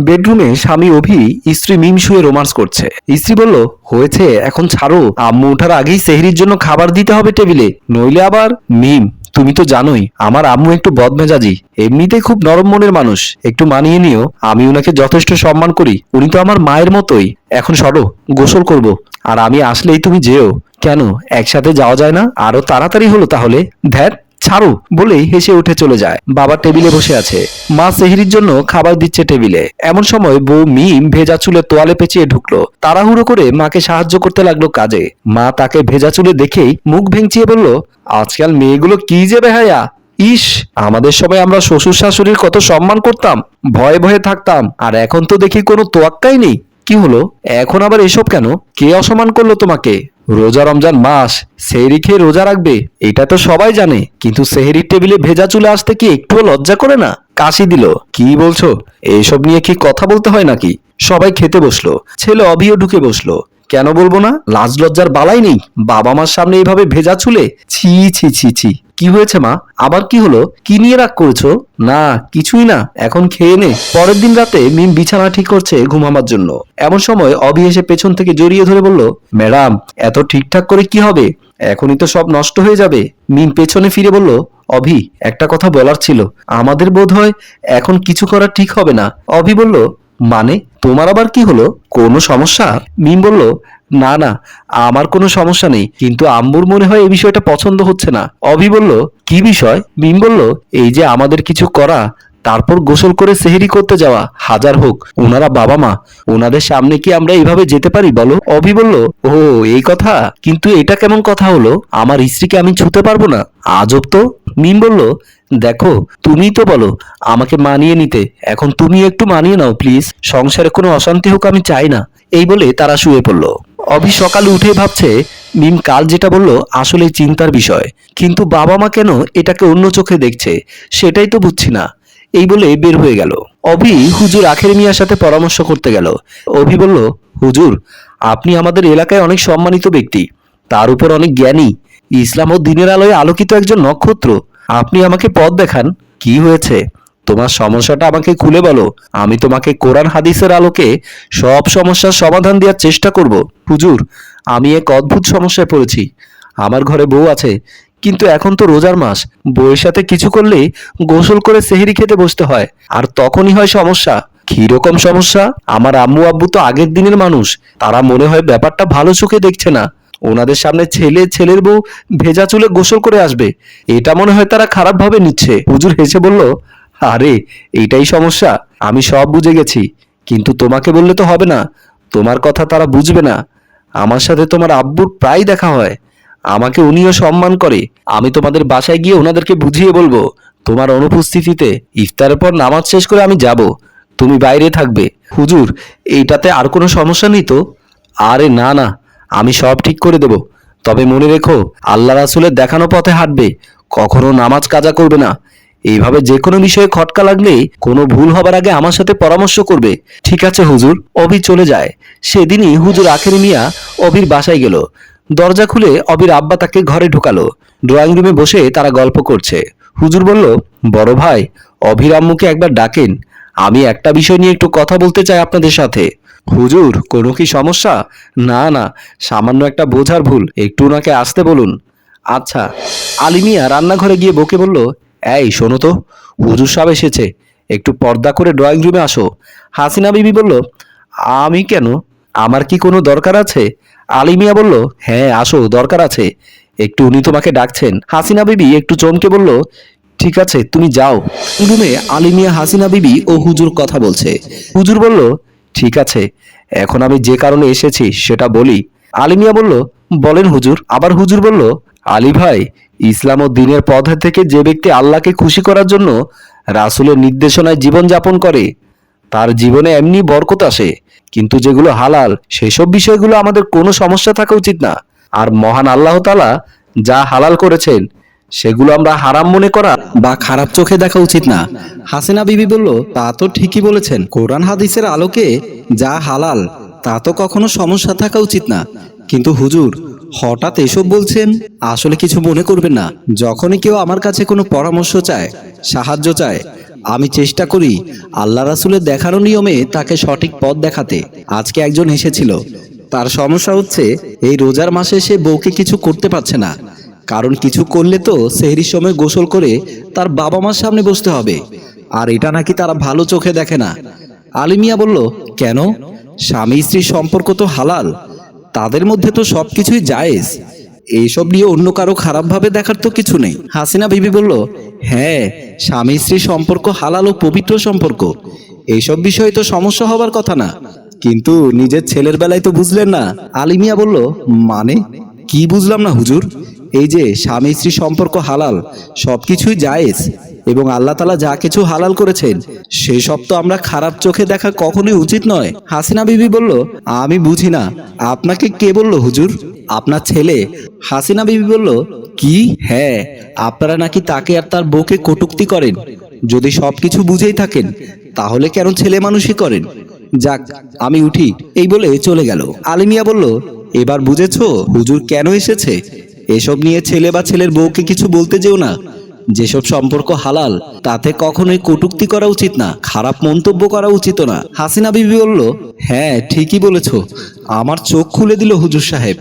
বেডরুমে স্বামী অভি, স্ত্রী মিম শুয়ে রোমান্স করছে। স্ত্রী বলল, হয়েছে, এখন ছাড়ো। আম্মু ওঠার আগেই সেহরির জন্য খাবার দিতে হবে টেবিলে। নইলে আবার, মিম, তুমি তো জানোই, আমার আম্মু একটু বদমেজাজি। এমনিতেই খুব নরম মনের মানুষ। একটু মানিয়ে নিও, আমি ওনাকে যথেষ্ট সম্মান করি। উনি তো আমার মায়ের মতোই। এখন সরো, গোসল করব। আর আমি আসলেই তুমি যেও। কেন, একসাথে যাওয়া যায় না? আরও তাড়াতাড়ি হলো তাহলে। ধ্যাত ছাড়ো বলেই হেসে উঠে চলে যায়। বাবা টেবিলে বসে আছে। মা সেহরির জন্য খাবার দিচ্ছে টেবিলে। এমন সময় বউ মিম ভেজা চুলে তোয়ালে পেঁচিয়ে ঢুকলো। তাড়াহুড়ো করে মাকে সাহায্য করতে লাগল কাজে। মা তাকে ভেজা চুলে দেখেই মুখ ভেঙচিয়ে বলল, আজকাল মেয়েগুলো কি যে বেহায়া। ইস, আমাদের সময় আমরা শ্বশুর শাশুড়ির কত সম্মান করতাম, ভয়ে ভয়ে থাকতাম, আর এখন তো দেখি কোনো তোয়াক্কাই নেই। কি হলো? এখন আবার এসব কেন? কে অসম্মান করল তোমাকে? রোজা রমজান মাস, সেহরি খেয়ে রোজা রাখবে, এটা তো সবাই জানে, কিন্তু সেহরির টেবিলে ভেজা চুলে আসতে কি একটুও লজ্জা করে না? কাশি দিল। কি বলছো? এইসব নিয়ে কি কথা বলতে হয় নাকি? সবাই খেতে বসল, ছেলে অভিও ঢুকে বসল। কেন বলব না? লাজ লজ্জার বালাই নেই। বাবা মার সামনে এইভাবে ভেজা চুলে? ছি ছি ছি ছি। কি হয়েছে মা? আবার কি হলো? কি নিয়ে রাগ করেছ? না, কিছুই না। এখন খেয়ে নে। পরের দিন রাতে মিম বিছানা ঠিক করছে ঘুমাবার জন্য। এমন সময় অভি এসে পেছন থেকে জড়িয়ে ধরে বলল, ম্যাডাম, এত ঠিকঠাক করে কি হবে? এখনই তো সব নষ্ট হয়ে যাবে। মিম পেছনে ফিরে বলল, অভি, একটা কথা বলার ছিল। আমাদের বোধ হয় এখন কিছু করা ঠিক হবে না। অভি বলল মানে? তোমার আবার কি হলো? কোনো সমস্যা? মিম বলল না না, আমার কোনো সমস্যা নেই, কিন্তু আম্মুর মনে হয় এই বিষয়টা পছন্দ হচ্ছে না। অভি বলল, কি বিষয়? মিম বলল, এই যে আমাদের কিছু করা, তারপর গোসল করে সেহেরি করতে যাওয়া, হাজার হোক ওনারা বাবা মা ওনাদের সামনে কি আমরা এইভাবে যেতে পারি, বলো? অভি বলল, ও, এই কথা? কিন্তু এটা কেমন কথা হলো? আমার স্ত্রীকে আমি ছুতে পারব না। আজব তো? মিম বলল, দেখো তুমিই তো বলো, আমাকে মানিয়ে নিতে। এখন তুমি একটু মানিয়ে নাও, প্লিজ। সংসারে কোনো অশান্তি হোক আমি চাই না। এই বলে তারা শুয়ে পড়ল। অভি সকালে উঠে ভাবছে, মিম কাল যেটা বলল আসলে চিন্তার বিষয়। কিন্তু বাবা মা কেন এটাকে অন্য চোখে দেখছে? সেটাই তো বুঝছি না। এই বলে বের হয়ে গেল। অভি হুজুর আখের মিয়ার সাথে পরামর্শ করতে গেল। অভি বলল, হুজুর, আপনি আমাদের এলাকায় অনেক সম্মানিত ব্যক্তি। তার উপর অনেক জ্ঞানী। ইসলাম ও দিনের আলোয় আলোকিত একজন নক্ষত্র। আপনি আমাকে পথ দেখান। কি হয়েছে? তোমার সমস্যাটা আমাকে খুলে বলো। আমি তোমাকে কোরআন হাদিসের আলোকে সব সমস্যার সমাধান দেওয়ার চেষ্টা করব। হুজুর, আমি এক অদ্ভুত সমস্যায় পড়েছি। আমার ঘরে বউ আছে, কিন্তু এখন তো রোজার মাস। বউয়ের সাথে কিছু করলেই গোসল করে সেহেরি খেতে বসতে হয়। আর তখনই হয় সমস্যা। কীরকম সমস্যা? আমার আম্মু আব্বু তো আগের দিনের মানুষ। তারা মনে হয় ব্যাপারটা ভালো চোখে দেখছে না। ওনাদের সামনে ছেলে, ছেলের বউ ভেজা চুলে গোসল করে আসবে। এটা মনে হয় তারা খারাপভাবে নিচ্ছে। হুজুর হেসে বলল আরে, এইটাই সমস্যা। আমি সব বুঝে গেছি, কিন্তু তোমাকে বললে তো হবে না। তোমার কথা তারা বুঝবে না। আমার সাথে তোমার আব্বুর প্রায় দেখা হয়। আমাকে উনিও সম্মান করে। আমি তোমাদের বাসায় গিয়ে ওনাদেরকে বুঝিয়ে বলব, তোমার অনুপস্থিতিতে ইফতারের পর নামাজ শেষ করে আমি যাব। তুমি বাইরে থাকবে। হুজুর, এইটাতে আর কোনো সমস্যা নেই তো? আরে না না, আমি সব ঠিক করে দেব। তবে মনে রেখো, আল্লাহ রাসুলের দেখানো পথে হাঁটবে। কখনো নামাজ কাজা করবে না। এইভাবে যে কোনো বিষয়ে খটকা লাগলে কোনো ভুল হবার আগে আমার সাথে পরামর্শ করবে। ঠিক আছে, হুজুর। অভি চলে যায়। সেদিনই হুজুর আখের মিয়া অভির বাসায় গেল। দরজা খুলে অবির আব্বা তাকে ঘরে ঢুকালো। ড্রয়িং রুমে বসে তারা গল্প করছে। হুজুর বলল, বড় ভাই, অভির আম্মুকে একবার ডাকেন। আমি একটা বিষয় নিয়ে একটু কথা বলতে চাই আপনাদের সাথে। হুজুর, কোনো কি সমস্যা? না না, সামান্য একটা বোঝার ভুল। একটু ওনাকে আসতে বলুন। আচ্ছা। আলিমিয়া রান্নাঘরে গিয়ে বকে বলল এই, শোনো তো, হুজুর সাহেব এসেছে। একটু পর্দা করে ড্রয়িং রুমে আসো। হাসিনা বিবি বলল, আমি কেন? আমার কি কোনো দরকার আছে? আলিমিয়া বলল হ্যাঁ আসো, দরকার আছে। একটু উনি তোমাকে ডাকছেন। হাসিনা বিবি একটু চমকে বলল, ঠিক আছে, তুমি যাও। রুমে আলিমিয়া হাসিনা বিবি ও হুজুর কথা বলছে। হুজুর বলল, ঠিক আছে, এখন আমি যে কারণে এসেছি সেটা বলি। আলিমিয়া বলল, বলেন হুজুর। আবার হুজুর বলল আলী ভাই, ইসলাম ও দিনের পথ থেকে যে ব্যক্তি আল্লাহকে খুশি করার জন্য রাসূলের নির্দেশনায় জীবন যাপন করে, তার জীবনে এমনি বরকত আসে। কিন্তু যেগুলো হালাল, সেসব বিষয়গুলো আমাদের কোনো সমস্যা থাকা উচিত না। আর মহান আল্লাহ তালা যা হালাল করেছেন, সেগুলো আমরা হারাম মনে করা বা খারাপ চোখে দেখা উচিত না। হাসিনা বিবি বলল, তা তো ঠিকই বলেছেন। কোরআন হাদিসের আলোকে যা হালাল, তা তো কখনো সমস্যা থাকা উচিত না। কিন্তু হুজুর হঠাৎ এসব বলছেন, আসলে কিছু মনে করবেন না। যখনই কেউ আমার কাছে কোনো পরামর্শ চায়, সাহায্য চায়, আমি চেষ্টা করি আল্লাহ রাসুলের দেখানো নিয়মে তাকে সঠিক পথ দেখাতে। আজকে একজন এসেছিল। তার সমস্যা হচ্ছে, এই রোজার মাসে সে বউকে কিছু করতে পারছে না। কারণ কিছু করলে তো সেহরির সময় গোসল করে তার বাবা মার সামনে বসতে হবে। আর এটা নাকি তারা ভালো চোখে দেখে না। আলিমিয়া বলল, কেন? স্বামী স্ত্রীর সম্পর্ক তো হালাল। তাদের মধ্যে তো সবকিছুই জায়েজ। এইসব নিয়ে অন্য কারও খারাপভাবে দেখার তো কিছু নেই। হাসিনা বিবি বলল হ্যাঁ স্বামী স্ত্রী সম্পর্ক হালাল ও পবিত্র সম্পর্ক। এইসব বিষয়ে তো সমস্যা হবার কথা না। কিন্তু নিজের ছেলের বেলায় তো বুঝলেন না। আলিমিয়া বলল মানে? কি বুঝলাম না হুজুর? এই যে স্বামী স্ত্রী সম্পর্ক হালাল, সবকিছুই জায়েজ। এবং আল্লাহ তালা যা কিছু হালাল করেছেন সেসব তো আমরা খারাপ চোখে দেখা কখনোই উচিত নয়। হাসিনা বিবি বলল, আমি বুঝি না, আপনাকে কে বলল হুজুর? আপনার ছেলে? হাসিনা বিবি বলল, কি? হ্যাঁ আপনারা নাকি তাকে আর তার বউকে কটুক্তি করেন। যদি সব কিছু বুঝেই থাকেন, তাহলে কেন ছেলে মানুষই করেন? যাক, আমি উঠি। এই বলে চলে গেল। আলিমিয়া বলল, এবার বুঝেছ হুজুর কেন এসেছে? এসব নিয়ে ছেলে বা ছেলের বউকে কিছু বলতে যেও না। যেসব সম্পর্ক হালাল, তাতে কখনোই কটুক্তি করা উচিত না, খারাপ মন্তব্য করা উচিত না। হাসিনা বিবি বলল হ্যাঁ ঠিকই বলেছ। আমার চোখ খুলে দিল হুজুর সাহেব।